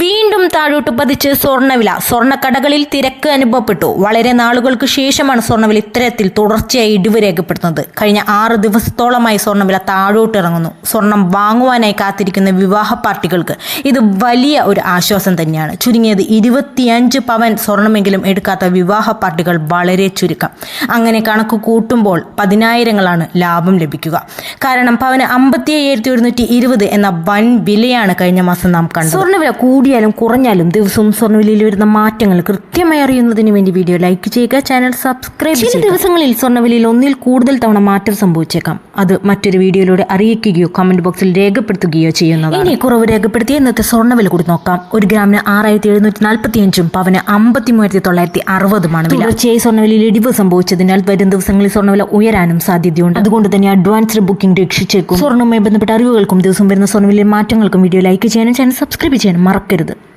വീണ്ടും താഴോട്ട് പതിച്ച് സ്വർണവില സ്വർണക്കടകളിൽ തിരക്ക് അനുഭവപ്പെട്ടു. വളരെ നാളുകൾക്ക് ശേഷമാണ് സ്വർണവില ഇത്തരത്തിൽ തുടർച്ചയായി ഇടിവ് രേഖപ്പെടുത്തുന്നത്. കഴിഞ്ഞ ആറ് ദിവസത്തോളമായി സ്വർണവില താഴോട്ട് ഇറങ്ങുന്നു സ്വർണം വാങ്ങുവാനായി കാത്തിരിക്കുന്ന വിവാഹ പാർട്ടികൾക്ക് ഇത് വലിയ ഒരു ആശ്വാസം തന്നെയാണ്. ചുരുങ്ങിയത് ഇരുപത്തിയഞ്ച് പവൻ സ്വർണമെങ്കിലും എടുക്കാത്ത വിവാഹ പാർട്ടികൾ വളരെ ചുരുക്കം. അങ്ങനെ കണക്ക് കൂട്ടുമ്പോൾ പതിനായിരങ്ങളാണ് ലാഭം ലഭിക്കുക. കാരണം പവന് അമ്പത്തി അയ്യായിരത്തി എന്ന വൻ വിലയാണ് കഴിഞ്ഞ മാസം നാം കണ്ടത്. സ്വർണവില കൂടിയാലും കുറഞ്ഞാലും ദിവസവും സ്വർണവിലയിൽ വരുന്ന മാറ്റങ്ങൾ കൃത്യമായി അറിയുന്നതിന് വേണ്ടി വീഡിയോ ലൈക്ക് ചെയ്യുക ചാനൽ സബ്സ്ക്രൈബ് ചില ദിവസങ്ങളിൽ സ്വർണവിലയിൽ ഒന്നിൽ കൂടുതൽ തവണ മാറ്റം സംഭവിച്ചേക്കാം. അത് മറ്റൊരു വീഡിയോയിലൂടെ അറിയിക്കുകയോ കമന്റ് ബോക്സിൽ രേഖപ്പെടുത്തുകയോ ചെയ്യുന്നത് ഇനി കുറവ് രേഖപ്പെടുത്തിയ ഇന്നത്തെ സ്വർണവില കൂടി നോക്കാം. ഒരു ഗ്രാമിന് ആറായിരത്തി എഴുന്നൂറ്റി നാൽപ്പത്തി അഞ്ചും പവന് അമ്പത്തി മൂവായിരത്തി തൊള്ളായിരത്തി അറുപതുമാണ് വില. തുടർച്ചയായി സ്വർണവിലയിൽ ഇടിവ് സംഭവിച്ചതിനാൽ വരും ദിവസങ്ങളിൽ സ്വർണവില ഉയരാനും സാധ്യതയുണ്ട്. അതുകൊണ്ട് തന്നെ അഡ്വാൻസ് ബുക്കിംഗ് രക്ഷിച്ചേക്കും. സ്വർണവുമായി ബന്ധപ്പെട്ട അറിവുകൾക്കും ദിവസം വരുന്ന സ്വർണവിലയിൽ മാറ്റങ്ങൾക്കും വീഡിയോ ലൈക്ക് ചെയ്യാനും ചാനൽ സബ്സ്ക്രൈബ് ചെയ്യാനും മറക്കരുത്. மறந்துவிடக்கூடாது